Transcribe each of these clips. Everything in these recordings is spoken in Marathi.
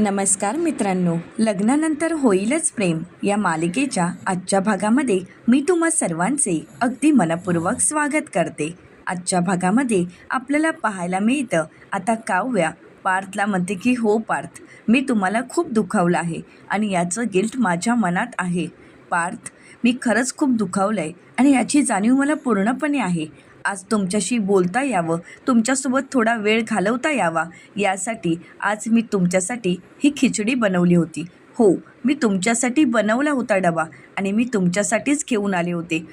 नमस्कार मित्रांनो. लग्नानंतर होईलच प्रेम. या मालिकेच्या आजच्या भागामध्ये मी तुम्हा सर्वांचे अगदी मनपूर्वक स्वागत करते. आजच्या भागामध्ये आपल्याला पाहायला मिळतं आता काव्या पार्थला म्हणते की हो पार्थ मी तुम्हाला खूप दुखावलं आहे आणि याचं गिल्ट माझ्या मनात आहे. पार्थ मी खरंच खूप दुखावलं आहे आणि याची जाणीव मला पूर्णपणे आहे. आज तुमच्याशी बोलता यावं तुमच्यासोबत थोडा वेळ घालवता यावा. यासाठी आज मी तुमच्यासाठी ही खिचडी बनवली होती. हो मी तुमच्यासाठी बनवला होता डबा आणि मी तुमच्यासाठीच घेऊन आले होते.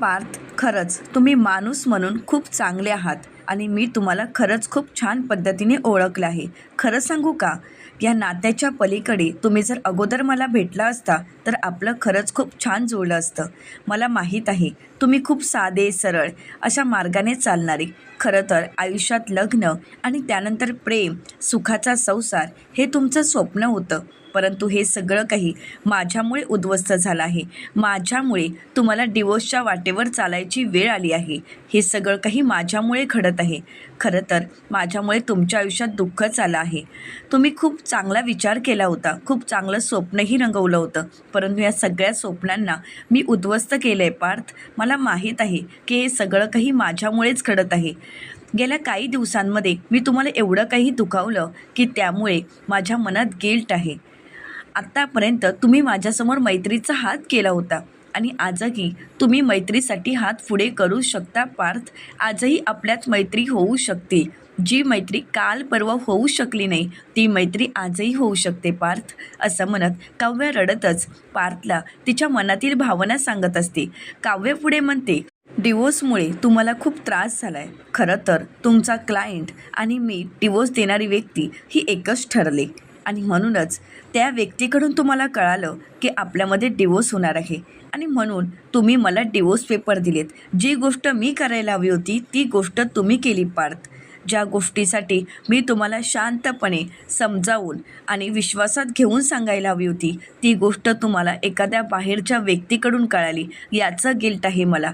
पार्थ खरंच तुम्ही माणूस म्हणून खूप चांगले आहात आणि मी तुम्हाला खरंच खूप छान पद्धतीने ओळखलं आहे. खरं सांगू का? या नात्याच्या पलीकडे तुम्ही जर अगोदर मला भेटला असता तर आपलं खरंच खूप छान जुळलं असतं. मला माहीत आहे तुम्ही खूप साधे सरळ अशा मार्गाने चालणारे. खरं तर आयुष्यात लग्न आणि त्यानंतर प्रेम सुखाचा संसार हे तुमचं स्वप्न होतं. परंतु हे सगळं काही माझ्यामुळे उद्ध्वस्त झालं आहे. माझ्यामुळे तुम्हाला डिवोर्सच्या वाटेवर चालायची वेळ आली आहे. हे सगळं काही माझ्यामुळे घडत आहे. खरं तर माझ्यामुळे तुमच्या आयुष्यात दुःखच आलं आहे. तुम्ही खूप चांगला विचार केला होता. खूप चांगलं स्वप्नही रंगवलं होतं. परंतु या सगळ्या स्वप्नांना मी उद्ध्वस्त केलं आहे पार्थ. मला माहीत आहे की हे सगळं काही माझ्यामुळेच घडत आहे. गेल्या काही दिवसांमध्ये मी तुम्हाला एवढं काही दुखावलं की त्यामुळे माझ्या मनात गिल्ट आहे. आत्तापर्यंत तुम्ही माझ्यासमोर मैत्रीचा हात केला होता आणि आजही तुम्ही मैत्रीसाठी हात पुढे करू शकता पार्थ. आजही आपल्यात मैत्री होऊ शकते. जी मैत्री काल परवा होऊ शकली नाही ती मैत्री आजही होऊ शकते पार्थ. असं म्हणत काव्य रडतच पार्थला तिच्या मनातील भावना सांगत असते. काव्य पुढे म्हणते डिवोर्समुळे तुम्हाला खूप त्रास झाला आहे खरं तर तुमचा क्लायंट आणि मी डिवोर्स देणारी व्यक्ती ही एकच ठरले. आणि म्हणूनच त्या व्यक्तीकडून तुम्हाला कळालं की आपल्यामध्ये डिवोर्स होणार आहे. आणि म्हणून तुम्ही मला डिवोर्स पेपर दिलेत. जी गोष्ट मी करायला हवी होती ती गोष्ट तुम्ही केली पार्थ. ज्या गोष्टीसाठी मी तुम्हाला शांतपणे समजावून आणि विश्वासात घेऊन सांगायला हवी होती ती गोष्ट तुम्हाला एखाद्या बाहेरच्या व्यक्तीकडून कळाली. याचं गिल्ट आहे मला.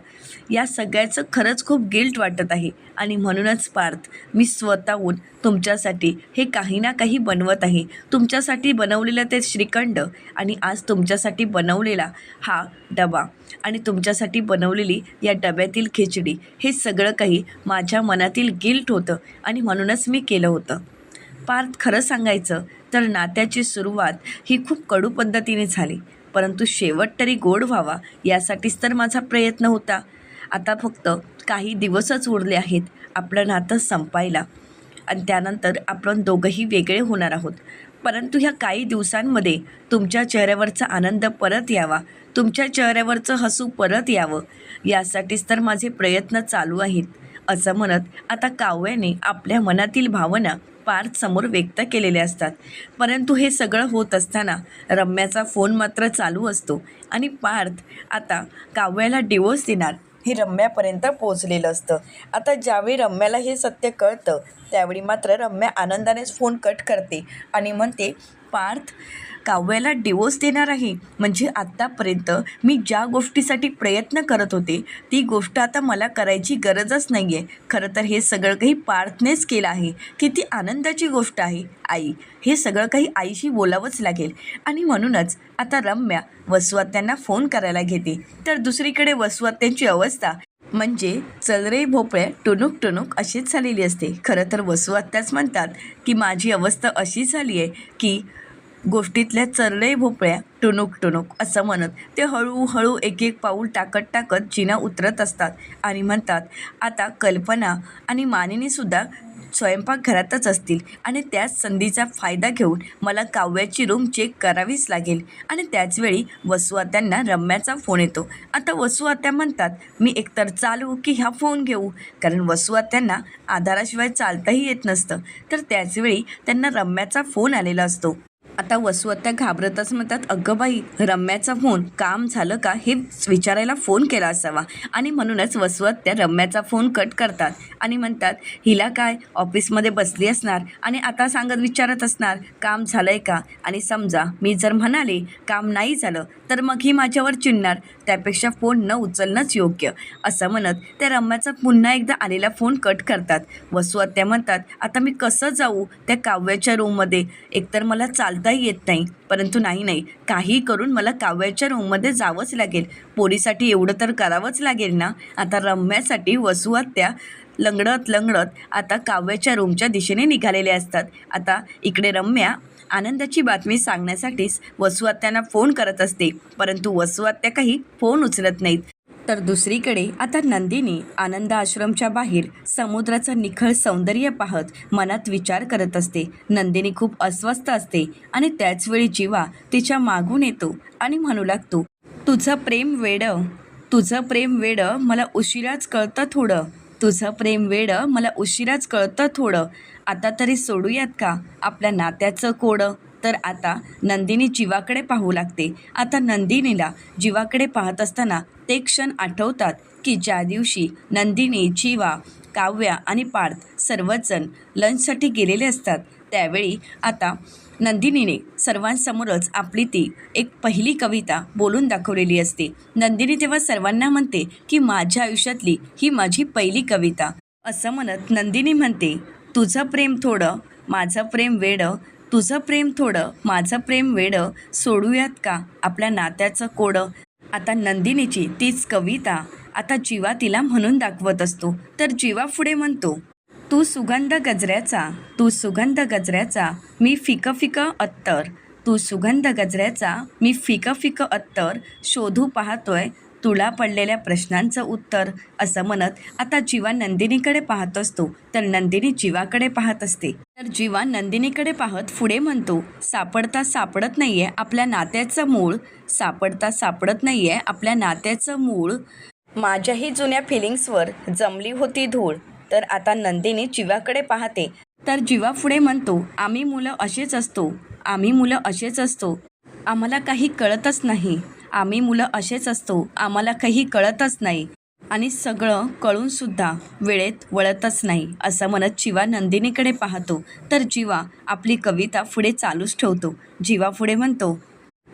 या सगळ्याचं खरंच खूप गिल्ट वाटत आहे. आणि म्हणूनच पार्थ मी स्वतःहून तुमच्यासाठी हे काही ना काही बनवत आहे. तुमच्यासाठी बनवलेलं ते श्रीखंड आणि आज तुमच्यासाठी बनवलेला हा डबा आणि तुमच्यासाठी बनवलेली या डब्यातील खिचडी हे सगळं काही माझ्या मनातील गिल्ट होतं आणि म्हणूनच मी केलं होतं. पार्थ खरं सांगायचं तर नात्याची सुरुवात ही खूप कडू पद्धतीने झाली परंतु शेवट तरी गोड व्हावा यासाठीच तर माझा प्रयत्न होता. आता फक्त काही दिवसच उरले आहेत आपलं नातं संपायला. आणि त्यानंतर आपण दोघंही वेगळे होणार आहोत. परंतु ह्या काही दिवसांमध्ये तुमच्या चेहऱ्यावरचा आनंद परत यावा. तुमच्या चेहऱ्यावरचं हसू परत यावं. यासाठीच तर माझे प्रयत्न चालू आहेत. असं म्हणत आता काव्याने आपल्या मनातील भावना पार्थ समोर व्यक्त केलेल्या असतात. परंतु हे सगळं होत असताना रम्याचा फोन मात्र चालू असतो. आणि पार्थ आता काव्याला डिवोर्स देणार. हे रम्यापर्यंत पोहोचलेलं असतं. आता ज्यावेळी रम्याला हे सत्य कळतं त्यावेळी मात्र रम्या आनंदानेच फोन कट करते आणि म्हणते पार्थ काव्याला डिवोर्स देणार आहे. म्हणजे आत्तापर्यंत मी ज्या गोष्टीसाठी प्रयत्न करत होते ती गोष्ट आता मला करायची गरजच नाही आहे खरं तर हे सगळं काही पार्थनेच केलं आहे. किती आनंदाची गोष्ट आहे. आई हे सगळं काही आईशी बोलावंच लागेल. आणि म्हणूनच आता रम्या वसुआत्यांना फोन करायला घेते. तर दुसरीकडे वसुआत्यांची अवस्था म्हणजे चलरे भोपळे टुणूक टुणूक अशीच झालेली असते. खरं तर वसुआत्याच म्हणतात की माझी अवस्था अशी झाली आहे की गोष्टीतल्या चरलई भोपळ्या टुणूक टुणूक असं म्हणत. ते हळूहळू एक एक पाऊल टाकत टाकत जिना उतरत असतात आणि म्हणतात आता कल्पना आणि मानिनीसुद्धा स्वयंपाकघरातच असतील आणि त्याच संधीचा फायदा घेऊन मला काव्याची रूम चेक करावीच लागेल. आणि त्याचवेळी वसुआत्यांना रम्याचा फोन येतो. आता वसुआत्या म्हणतात मी एकतर चालू की ह्या फोन घेऊ? कारण वसुआत्यांना आधाराशिवाय चालताही येत नसतं. तर त्याचवेळी त्यांना रम्याचा फोन आलेला असतो. आता वसुहत्या घाबरतच म्हणतात अगं बाई रम्याचा फोन काम झालं का? हे विचारायला फोन केला असावा. आणि म्हणूनच वसुहत्या रम्याचा फोन कट करतात. आणि म्हणतात हिला काय ऑफिसमध्ये बसली असणार? आणि आता सांगत विचारत असणार काम झालं आहे का? आणि समजा मी जर म्हणाले काम नाही झालं तर मग ही माझ्यावर चिडणार. त्यापेक्षा फोन न उचलणंच योग्य. असं म्हणत त्या रम्याचा पुन्हा एकदा आलेला फोन कट करतात. वसुहत्या म्हणतात आता मी कसं जाऊ त्या काव्याच्या रूममध्ये एकतर मला चालताही येत नाही. परंतु नाही नाही. काही करून मला काव्याच्या रूममध्ये जावंच लागेल. पोरीसाठी एवढं तर करावंच लागेल ना? आता रम्यासाठी वसुआत्या लंगडत लंगडत आता काव्याच्या रूमच्या दिशेने निघालेले असतात. आता इकडे रम्या आनंदाची बातमी सांगण्यासाठीच वसुआत्यांना फोन करत असते. परंतु वसुआत्या काही फोन उचलत नाहीत. तर दुसरीकडे आता नंदिनी आनंद आश्रमच्या बाहेर समुद्राचं निखळ सौंदर्य पाहत मनात विचार करत असते. नंदिनी खूप अस्वस्थ असते आणि त्याचवेळी जीवा तिच्या मागून येतो आणि म्हणू लागतो तुझं प्रेम वेडं तुझं प्रेम वेडं मला उशिराच कळतं थोडं. तुझं प्रेम वेडं मला उशिराच कळतं थोडं. आता तरी सोडूयात का? आपल्या नात्याचं कोडं. तर आता नंदिनी जीवाकडे पाहू लागते. आता नंदिनीला जीवाकडे पाहत असताना ते क्षण आठवतात की ज्या दिवशी नंदिनी जीवा काव्या आणि पार्थ सर्वजण लंचसाठी गेलेले असतात त्यावेळी आता नंदिनीने सर्वांसमोरच आपली ती एक पहिली कविता बोलून दाखवलेली असते. नंदिनी तेव्हा सर्वांना म्हणते की माझ्या आयुष्यातली ही माझी पहिली कविता. असं म्हणत नंदिनी म्हणते तुझं प्रेम थोडं माझं प्रेम वेडं तुझं प्रेम थोडं माझं प्रेम वेडं सोडूयात का? आपल्या नात्याचं कोडं. आता नंदिनीची तीच कविता आता जीवा तिला म्हणून दाखवत असतो. तर जीवा पुढे म्हणतो तू सुगंध गजऱ्याचा तू सुगंध गजऱ्याचा मी फिकं फिकं अत्तर. तू सुगंध गजऱ्याचा मी फिकं फिकं अत्तर. शोधू पाहतोय तुला पडलेल्या प्रश्नांचं उत्तर असं म्हणत आता जीवा नंदिनीकडे पाहत असतो. तर नंदिनी जीवाकडे पाहत असते. तर जीवा नंदिनीकडे पाहत पुढे म्हणतो सापडता सापडत नाहीये आपल्या नात्याचं मूळ. सापडता सापडत नाहीये आपल्या नात्याचं मूळ. माझ्याही जुन्या फिलिंग्सवर जमली होती धूळ. तर आता नंदिनी जीवाकडे पाहते. तर जीवा पुढे म्हणतो आम्ही मुलं असेच असतो. आम्ही मुलं असेच असतो. आम्हाला काही कळतच नाही. आम्ही मुलं असेच असतो. आम्हाला काही कळतच नाही. आणि सगळं कळूनसुद्धा वेळेत वळतच नाही असं म्हणत जीवा नंदिनीकडे पाहतो. तर जीवा आपली कविता पुढे चालूच ठेवतो. जीवा पुढे म्हणतो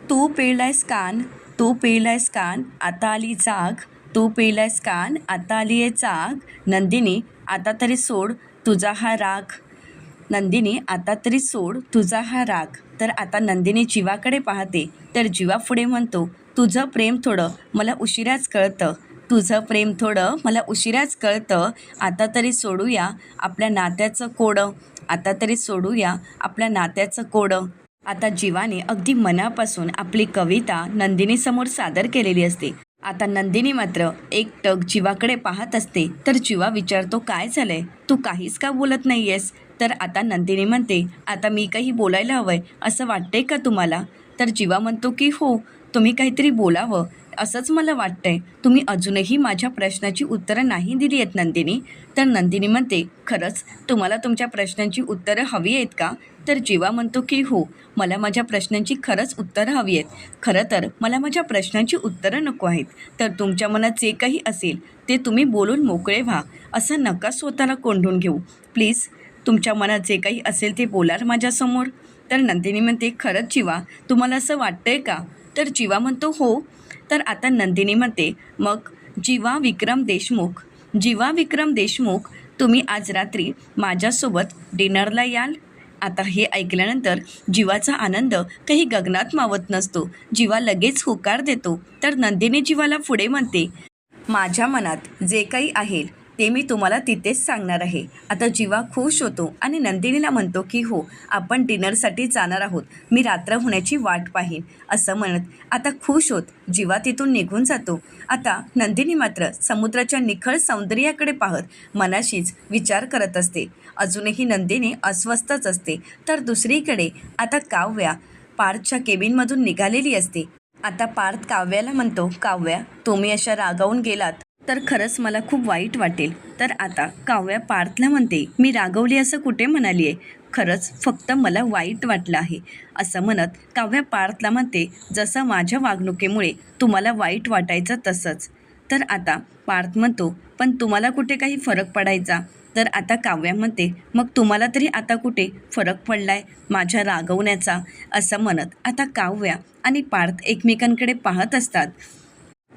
तू पिळलायस कान तू पिळलायस कान आता आली जाग. तू पिळलायस कान आता आली आहे जाग. नंदिनी आता तरी सोड तुझा हा राग. नंदिनी आता तरी सोड तुझा हा राग. तर आता नंदिनी जीवाकडे पाहते. तर जीवा पुढे म्हणतो तुझं प्रेम थोडं मला उशिराच कळतं. तुझं प्रेम थोडं मला उशिराच कळतं. आता तरी सोडूया आपल्या नात्याचं कोडं. आता तरी सोडूया आपल्या नात्याचं कोडं. आता जीवाने अगदी मनापासून आपली कविता नंदिनीसमोर सादर केलेली असते. आता नंदिनी मात्र एक टक जीवाकडे पाहत असते. तर जीवा विचारतो काय झालंय? तू काहीच का बोलत नाही आहेस तर आता नंदिनी म्हणते आता मी काही बोलायला हवंय असं वाटतंय का तुम्हाला? तर जीवा म्हणतो की हो तुम्ही काहीतरी बोलावं असंच मला वाटतंय. तुम्ही अजूनही माझ्या प्रश्नाची उत्तरं नाही दिली आहेत नंदिनी. तर नंदिनी म्हणते खरंच तुम्हाला तुमच्या प्रश्नांची उत्तरं हवी आहेत का? तर जीवा म्हणतो की हो मला माझ्या प्रश्नांची खरंच उत्तरं हवी आहेत. खरं तर मला माझ्या प्रश्नांची उत्तरं नको आहेत. तर तुमच्या मनात जे काही असेल ते तुम्ही बोलून मोकळे व्हा. असं नका स्वतःला कोंडून घेऊ. प्लीज तुमच्या मनात जे काही असेल ते बोलाल माझ्यासमोर. तर नंदिनी म्हणते खरंच जीवा तुम्हाला असं वाटतंय का? तर जीवा म्हणतो हो. तर आता नंदिनी म्हणते मग जीवा विक्रम देशमुख. जीवा विक्रम देशमुख तुम्ही आज रात्री माझ्यासोबत डिनरला याल? आता हे ऐकल्यानंतर जीवाचा आनंद काही गगनात मावत नसतो. जीवा लगेच होकार देतो. तर नंदिनी जीवाला पुढे म्हणते माझ्या मनात जे काही आहे ते मी तुम्हाला तिथेच सांगणार आहे. आता जीवा खुश होतो आणि नंदिनीला म्हणतो की हो आपण डिनरसाठी जाणार आहोत. मी रात्र होण्याची वाट पाहीन. असं म्हणत आता खुश होत. जीवा तिथून निघून जातो. आता नंदिनी मात्र समुद्राच्या निखळ सौंदर्याकडे पाहत मनाशीच विचार करत असते. अजूनही नंदिनी अस्वस्थच असते. तर दुसरीकडे आता काव्या पार्थच्या केबिनमधून निघालेली असते. आता पार्थ काव्याला म्हणतो काव्या तुम्ही अशा रागावून गेलात. तर खरंच मला खूप वाईट वाटेल. तर आता काव्या पार्थला म्हणते मी रागवली असं कुठे म्हणाली आहे खरंच फक्त मला वाईट वाटलं आहे. असं म्हणत काव्या पार्थला म्हणते जसं माझ्या वागणुकीमुळे तुम्हाला वाईट वाटायचं तसंच. तर आता पार्थ म्हणतो पण तुम्हाला कुठे काही फरक पडायचा? तर आता काव्या म्हणते मग तुम्हाला तरी आता कुठे फरक पडलाय? माझ्या रागवण्याचा? असं म्हणत आता काव्या आणि पार्थ एकमेकांकडे पाहत असतात.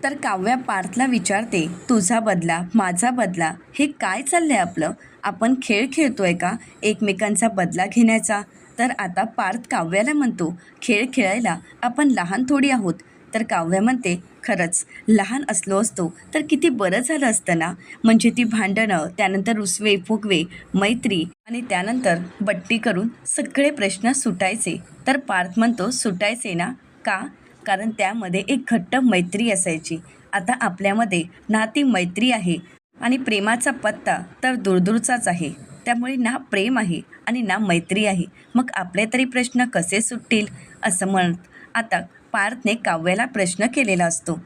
तर काव्या पार्थला विचारते तुझा बदला माझा बदला हे काय चाललं आहे आपलं? आपण खेळ खेळतोय का? एकमेकांचा बदला घेण्याचा? तर आता पार्थ काव्याला म्हणतो खेळ खेळायला आपण लहान थोडी आहोत. तर काव्या म्हणते खरंच लहान असलो असतो तर किती बरं झालं असतं ना? म्हणजे ती भांडणं त्यानंतर रुसवे फुगवे मैत्री आणि त्यानंतर बट्टी करून सगळे प्रश्न सुटायचे. तर पार्थ म्हणतो सुटायचे ना? का? कारण त्यामध्ये एक घट्ट मैत्री असायची. आता आपल्यामध्ये ना ती मैत्री आहे आणि प्रेमाचा पत्ता तर दूरदूरचाच आहे. त्यामुळे ना प्रेम आहे आणि ना मैत्री आहे. मग आपले तरी प्रश्न कसे सुटतील? असं म्हणत आता पार्थने काव्याला प्रश्न केलेला असतो.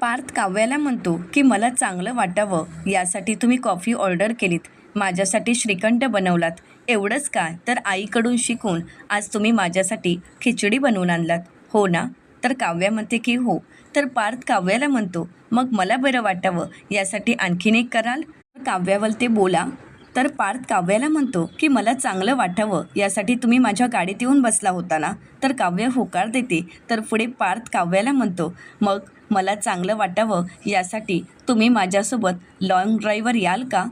पार्थ काव्याला म्हणतो की मला चांगलं वाटावं. यासाठी तुम्ही कॉफी ऑर्डर केलीत. माझ्यासाठी श्रीखंड बनवलात. एवढंच काय तर आईकडून शिकून आज तुम्ही माझ्यासाठी खिचडी बनवून आणलात. हो ना? तर काव्या म्हणते की हो तर पार्थ काव्याला म्हणतो मग मला बरं वाटावं यासाठी आणखीन एक कराल? काव्यावर ते बोला तर पार्थ काव्याला म्हणतो की मला चांगलं वाटावं यासाठी तुम्ही माझ्या गाडीत येऊन बसला होता ना? तर काव्य होकार देते तर पुढे पार्थ काव्याला म्हणतो मग मला चांगलं वाटावं यासाठी तुम्ही माझ्यासोबत लाँग ड्राईव्हवर याल का?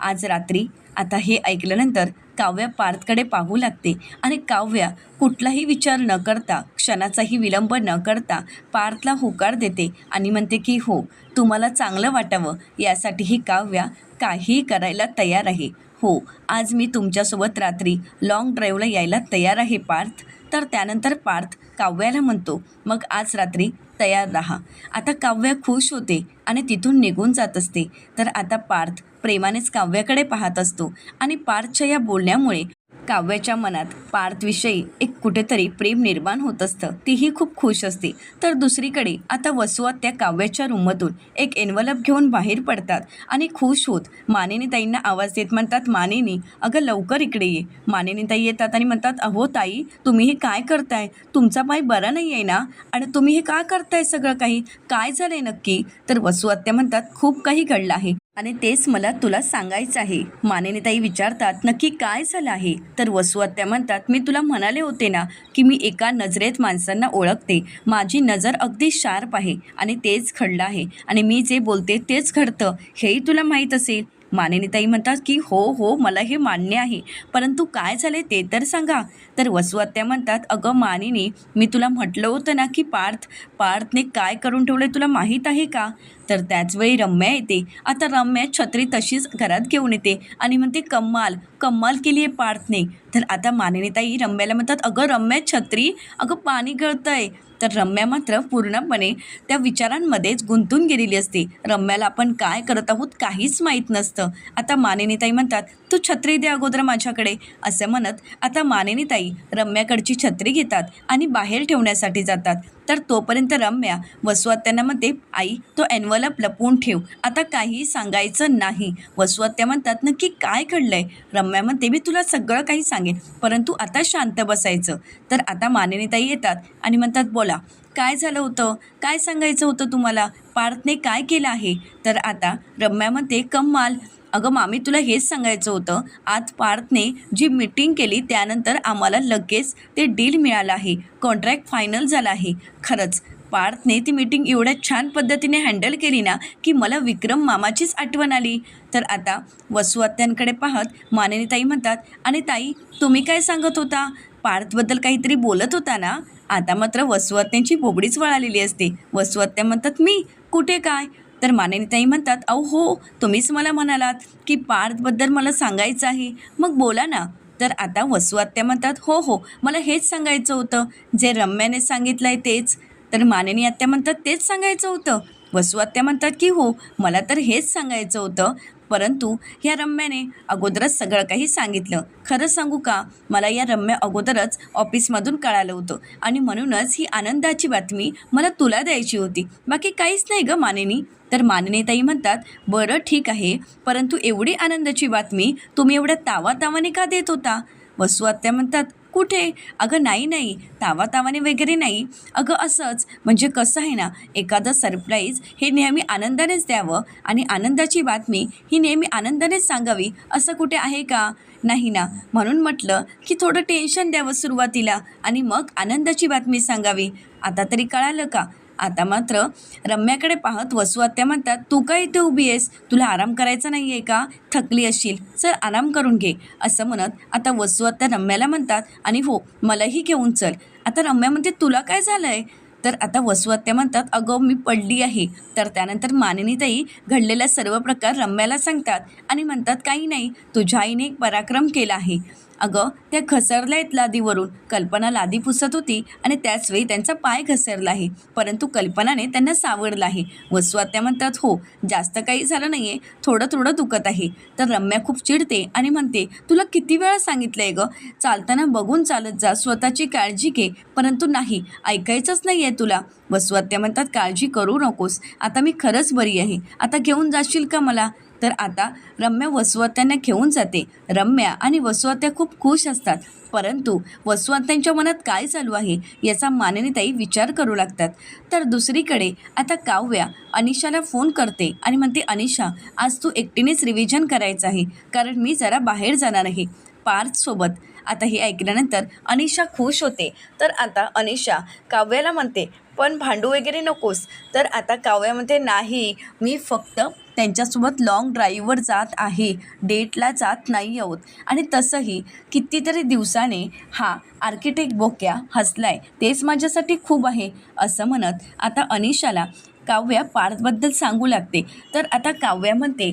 आज रात्री आता हे ऐकल्यानंतर काव्या पार्थकडे पाहू लागते. आणि काव्या कुठलाही विचार न करता क्षणाचाही विलंब न करता पार्थला होकार देते आणि म्हणते की हो तुम्हाला चांगलं वाटावं. यासाठी ही काव्या काहीही करायला तयार आहे. हो आज मी तुमच्यासोबत रात्री लाँग ड्राईव्हला यायला तयार आहे पार्थ. तर त्यानंतर पार्थ काव्याला म्हणतो मग आज रात्री तयार राहा. आता काव्या खुश होते आणि तिथून निघून जात असते. तर आता पार्थ प्रेमानेच काव्याकडे पाहत असतो आणि पार्थच्या या बोलण्यामुळे काव्याच्या मनात पार्थविषयी एक कुठेतरी प्रेम निर्माण होत असतं. तीही खूप खुश असते. तर दुसरीकडे आता वसुआत त्या काव्याच्या रूममधून एक एन्व्हलप घेऊन बाहेर पडतात आणि खुश होत मानिनी ताईंना आवाज देत म्हणतात मानिनी अगं लवकर इकडे ये. मानिनी ताई येतात आणि म्हणतात अहो ताई तुम्ही हे काय करताय? तुमचा पाय बरा नाही आहे ना? आणि तुम्ही हे का करताय सगळं काही? काय झालंय नक्की? तर वसुआत्या म्हणतात खूप काही घडलं आहे आणि तेच मला तुला सांगायचं आहे. मानिनीताई विचारतात नक्की काय झालं आहे? तर वसुआत्या म्हणतात मी तुला म्हणाले होते ना की मी एका नजरेत माणसांना ओळखते. माझी नजर अगदी शार्प आहे आणि तेच घडलं आहे. आणि मी जे बोलते तेच घडतं. हेही तुला माहीत असेल. मानिनीताई म्हणतात की हो हो मला हे मान्य आहे. परंतु काय झाले ते तर सांगा. तर वसुआत्या म्हणतात अगं मानिनी मी तुला म्हटलं होतं ना की पार्थ पार्थने काय करून ठेवले तुला माहीत आहे का? तर त्याचवेळी रम्या येते. आता रम्या छत्री तशीच घरात घेऊन येते आणि म्हणते कम्माल कम्माल केली आहे पार्थने. तर आता मानिनीताई रम्याला म्हणतात अगं रम्या छत्री अगं पाणी गळतं आहे तर रम्या मात्र पूर्णपणे त्या विचारांमध्येच गुंतून गेलेली असते. रम्याला आपण काय करत आहोत काहीच माहीत नसतं. आता मानिनीताई म्हणतात तू छत्री दे अगोदर माझ्याकडे. असं म्हणत आता मानिनीताई रम्याकडची छत्री घेतात आणि बाहेर ठेवण्यासाठी जातात. तर तोपर्यंत रम्या वसुआत्यांना म्हणते आई तो एनवलप लपवून ठेव. आता काहीही सांगायचं नाही. वसुआत्या म्हणतात नक्की काय घडलंय? रम्या म्हणते मी तुला सगळं काही सांगेन परंतु आता शांत बसायचं. तर आता मानिनीताई येतात आणि म्हणतात बोला काय झालं होतं? काय सांगायचं होतं तुम्हाला? पार्थने काय केलं आहे? तर आता रम्या म्हणते कम्माल अगं मामी तुला हेच सांगायचं होतं. आज पार्थने जी मीटिंग केली त्यानंतर आम्हाला लगेच ते डील मिळालं आहे. कॉन्ट्रॅक्ट फायनल झाला आहे. खरंच पार्थने ती मीटिंग एवढ्या छान पद्धतीने हँडल केली ना की मला विक्रम मामाचीच आठवण आली. तर आता वसुआत्यांकडे पाहत मानिनी ताई म्हणतात आणि ताई तुम्ही काय सांगत होता? पार्थबद्दल काहीतरी बोलत होता ना? आता मात्र वसुआत्यांची बोबडीच वळालेली असते. वसुआत्या म्हणतात मी? कुठे काय? तर माननीताई म्हणतात अहो हो तुम्हीच मला म्हणालात की पार्थबद्दल मला सांगायचं आहे. मग बोला ना. तर आता वसुआत्या म्हणतात हो हो मला हेच सांगायचं होतं. जे रम्याने सांगितलं आहे तेच. तर मानिनी आत्या म्हणतात तेच सांगायचं होतं. वसुआत्या म्हणतात की हो मला तर हेच सांगायचं होतं. परंतु या रम्याने अगोदरच सगळं काही सांगितलं. खरं सांगू का? मला या रम्या अगोदरच ऑफिसमधून कळालं होतं. आणि म्हणूनच ही आनंदाची बातमी मला तुला द्यायची होती. बाकी काहीच नाही गं मानेनी. तर माननीताई म्हणतात बरं ठीक आहे. परंतु एवढी आनंदाची बातमी तुम्ही एवढ्या तावातावाने का देत होता? वसुआत्या म्हणतात कुठे? अगं नाही नाही. तावा तावाने वगैरे नाही. अगं असंच. म्हणजे कसं आहे ना एखादं सरप्राईज हे नेहमी आनंदानेच द्यावं आणि आनंदाची बातमी ही नेहमी आनंदानेच सांगावी. असं कुठे आहे का? नाही ना. म्हणून म्हटलं की थोडं टेन्शन द्यावं सुरुवातीला आणि मग आनंदाची बातमी सांगावी. आता तरी कळालं का? आता मात्र रम्याकडे पाहत वसू आत्या म्हणतात तू काय इथे उभी आहेस? तुला आराम करायचा नाही आहे का? थकली असशील. चल आराम करून घे. असं म्हणत आता वसू आत्या रम्याला म्हणतात आणि हो मलाही घेऊन चल. आता रम्या म्हणते तुला काय झालं आहे तर आता वसुआत्या म्हणतात अगं मी पडली आहे. तर त्यानंतर मानिनीताई घडलेला सर्व प्रकार रम्याला सांगतात आणि म्हणतात काही नाही तुझ्या आईने एक पराक्रम केला आहे. अगं त्या घसरल्या आहेत लादीवरून कल्पना लादी पुसत होती आणि त्याचवेळी त्यांचा पाय घसरला आहे परंतु कल्पनाने त्यांना सावरला आहे वसू आत्या म्हणतात हो जास्त काही झालं नाही आहे थोडं थोडं दुखत आहे. तर रम्या खूप चिडते आणि म्हणते तुला किती वेळा सांगितलं आहे गं? चालताना बघून चालत जा. स्वतःची काळजी घे. परंतु नाही ऐकायचंच नाही आहे तुला. वसू आत्या म्हणतात काळजी करू नकोस. आता मी खरंच बरी आहे. आता घेऊन जाशील का मला? तर आता रम्या वसुआत्यांना घेऊन जाते. रम्या आणि वसुवत्या खूप खुश असतात. परंतु वसुआत्यांच्या मनात काय चालू आहे याचा माननीताई विचार करू लागतात. तर दुसरीकडे आता काव्या अनिशाला फोन करते आणि म्हणते अनिशा आज तू एकटीनेच रिव्हिजन करायचं आहे. कारण मी जरा बाहेर जाणार आहे. पार्थसोबत आता हे ऐकल्यानंतर अनिशा खुश होते. तर आता अनिशा काव्याला म्हणते पण भांडू वगैरे नकोस. तर आता काव्यामध्ये नाही. मी फक्त त्यांच्यासोबत लाँग ड्राईव्हवर जात आहे. डेटला जात नाही आहोत. आणि तसंही कितीतरी दिवसाने हा आर्किटेक्ट बोक्या हसलाय. तेच माझ्यासाठी खूप आहे असं म्हणत आता अनिशाला काव्या पार्थबद्दल सांगू लागते. तर आता काव्यामध्ये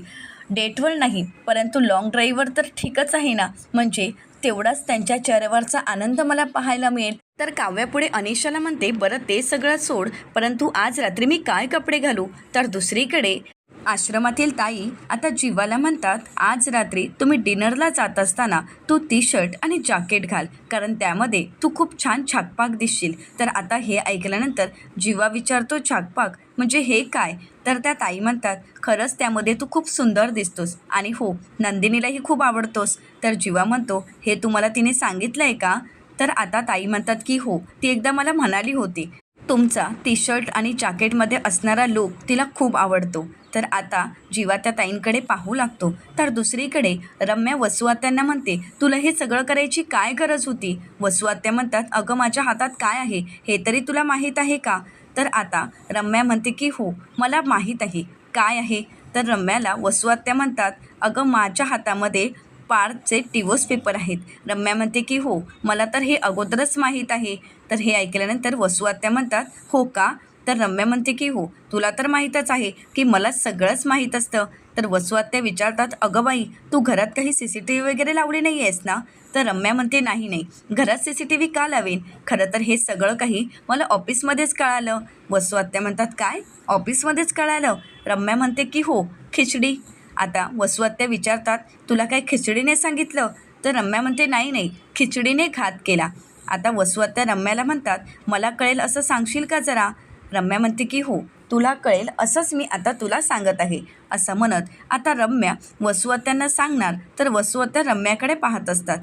डेटवर नाही परंतु लाँग ड्राईव्हवर तर ठीकच आहे ना. म्हणजे तेवढाच त्यांच्या चेहऱ्यावरचा आनंद मला पाहायला मिळेल. तर काव्यापुढे अनिशाला म्हणते बरं ते सगळं सोड परंतु आज रात्री मी काय कपडे घालू? तर दुसरीकडे. आश्रमातील ताई आता जीवाला म्हणतात आज रात्री तुम्ही डिनरला जात असताना तू टी शर्ट आणि जॅकेट घाल कारण त्यामध्ये तू खूप छान छाकपाक दिसशील. तर आता हे ऐकल्यानंतर जीवा विचारतो छाकपाक म्हणजे हे काय? तर त्या ताई म्हणतात खरंच त्यामध्ये तू खूप सुंदर दिसतोस. आणि हो नंदिनीलाही खूप आवडतोस. तर जीवा म्हणतो हे तुम्हाला तिने सांगितलं आहे का? तर आता ताई म्हणतात की हो ती एकदा मला म्हणाली होती तुमचा टी शर्ट आणि जॅकेटमध्ये असणारा लुक तिला खूप आवडतो. तर आता जीवा त्या ताईंकडे पाहू लागतो. तर दुसरीकडे रम्या वसुआत्यांना म्हणते तुला हे सगळं करायची काय गरज होती? वसुआत्या म्हणतात अगं माझ्या हातात काय आहे? हे तरी तुला माहीत आहे का? तर आता रम्या म्हणते की हो मला माहीत आहे. काय आहे? तर रम्याला वसुआत्या म्हणतात अगं माझ्या हातामध्ये पारचे टिवोस पेपर आहेत. रम्या म्हणते की हो मला तर हे अगोदरच माहीत आहे. तर हे ऐकल्यानंतर वसुआत्या म्हणतात हो का? तर रम्या म्हणते की हो तुला तर माहीतच आहे की मला सगळंच माहीत असतं. तर वसुआत्या विचारतात अगं बाई तू घरात काही सी सी टी व्ही वगैरे लावली नाही आहेस ना? तर रम्या म्हणते नाही नाही. घरात सी सी टी व्ही का लावेन? खरं तर हे सगळं काही मला ऑफिसमध्येच कळालं. वसुआत्या म्हणतात काय? ऑफिसमध्येच कळालं? रम्या म्हणते की हो खिचडी. आता वसुआत्या विचारतात तुला काय खिचडीने सांगितलं? तर रम्या म्हणते नाही नाही. खिचडीने घात केला. आता वसुआत्या रम्याला म्हणतात मला कळेल असं सांगशील का जरा? रम्या म्हणते की हो. तुला कळेल असंच मी आता तुला सांगत आहे. असं म्हणत आता रम्या वसुवत्यांना सांगणार तर वसुवत्या रम्याकडे पाहत असतात.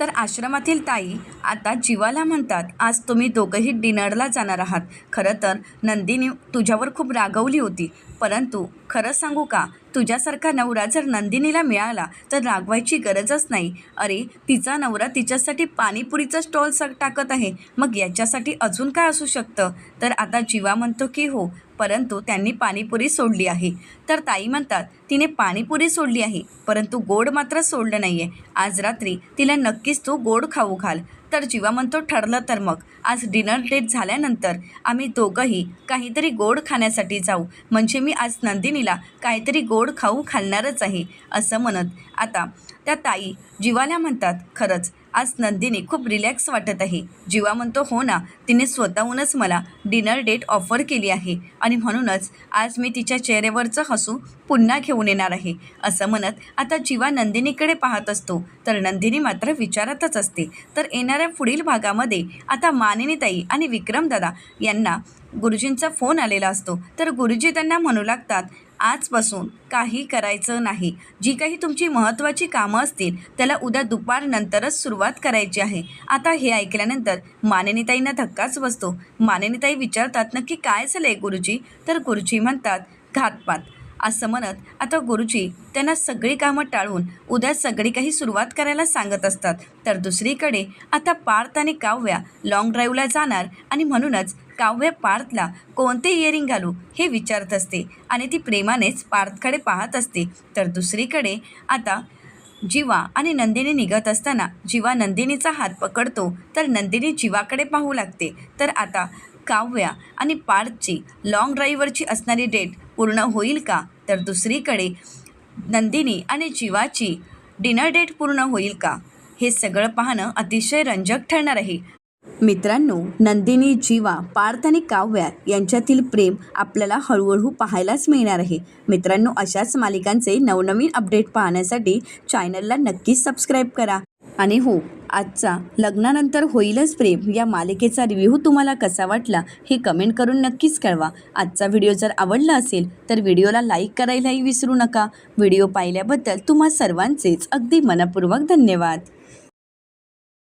तर आश्रमातील ताई आता जीवाला म्हणतात आज तुम्ही दोघंही डिनरला जाणार आहात. खरं तर नंदिनी तुझ्यावर खूप रागवली होती. परंतु खरं सांगू का? तुझ्यासारखा नवरा जर नंदिनीला मिळाला तर रागवायची गरजच नाही. अरे तिचा नवरा तिच्यासाठी पाणीपुरीचा स्टॉल स टाकत आहे. मग याच्यासाठी अजून काय असू शकतं? तर आता जीवा म्हणतो की हो परंतु त्यांनी पाणीपुरी सोडली आहे. तर ताई म्हणतात तिने पाणीपुरी सोडली आहे परंतु गोड मात्र सोडलं नाही आहे आज रात्री तिला नक्कीच तू गोड खाऊ घाल. तर जीवा म्हणतो ठरलं तर मग. आज डिनर डेट झाल्यानंतर आम्ही दोघंही काहीतरी गोड खाण्यासाठी जाऊ. म्हणजे मी आज नंदिनीला काहीतरी गोड खाऊ घालणारच आहे असं म्हणत. आता त्या ताई जीवाला म्हणतात खरंच आज नंदिनी खूप रिलॅक्स वाटत आहे. जीवा म्हणतो हो ना तिने स्वतःहूनच मला डिनर डेट ऑफर केली आहे आणि म्हणूनच आज मी तिच्या चेहऱ्यावरचं हसू पुन्हा घेऊन येणार आहे. असं म्हणत आता जीवा नंदिनीकडे पाहत असतो. तर नंदिनी मात्र विचारातच असते. तर येणाऱ्या पुढील भागामध्ये आता मानिनीताई आणि विक्रमदादा यांना गुरुजींचा फोन आलेला असतो. तर गुरुजी त्यांना म्हणू लागतात आजपासून काही करायचं नाही. जी काही तुमची महत्त्वाची कामं असतील त्याला उद्या दुपारनंतरच सुरुवात करायची आहे. आता हे ऐकल्यानंतर मानिनीताईंना धक्काच बसतो. माननीताई विचारतात नक्की काय झालं आहे गुरुजी? तर गुरुजी म्हणतात घातपात. असं म्हणत आता गुरुजी त्यांना सगळी कामं टाळून उद्या सगळी काही सुरुवात करायला सांगत असतात. तर दुसरीकडे आता पार्थ आणि काव्या लाँग ड्राईव्हला जाणार आणि म्हणूनच काव्य पार्थला कोणते इयरिंग घालू हे विचारत असते आणि ती प्रेमानेच पार्थकडे पाहत असते. तर दुसरीकडे आता जीवा आणि नंदिनी निघत असताना जीवा नंदिनीचा हात पकडतो तर नंदिनी जीवाकडे पाहू लागते. तर आता काव्या आणि पार्थची लाँग ड्राईव्हवरची असणारी डेट पूर्ण होईल का? तर दुसरीकडे नंदिनी आणि जीवाची डिनर डेट पूर्ण होईल का? हे सगळं पाहणं अतिशय रंजक ठरणार आहे. मित्रांनो नंदिनी जीवा पार्थ आणि काव्या यांच्यातील प्रेम आपल्याला हळूहळू पाहायलाच मिळणार आहे. मित्रांनो अशाच मालिकांचे नवनवीन अपडेट पाहण्यासाठी चॅनलला नक्कीच सबस्क्राईब करा. आणि हो आजचा लग्नानंतर होईलच प्रेम या मालिकेचा रिव्ह्यू तुम्हाला कसा वाटला हे कमेंट करून नक्कीच कळवा. आजचा व्हिडिओ जर आवडला असेल तर व्हिडिओला लाईक करायलाही विसरू नका. व्हिडिओ पाहिल्याबद्दल तुम्हा सर्वांचेच अगदी मनपूर्वक धन्यवाद.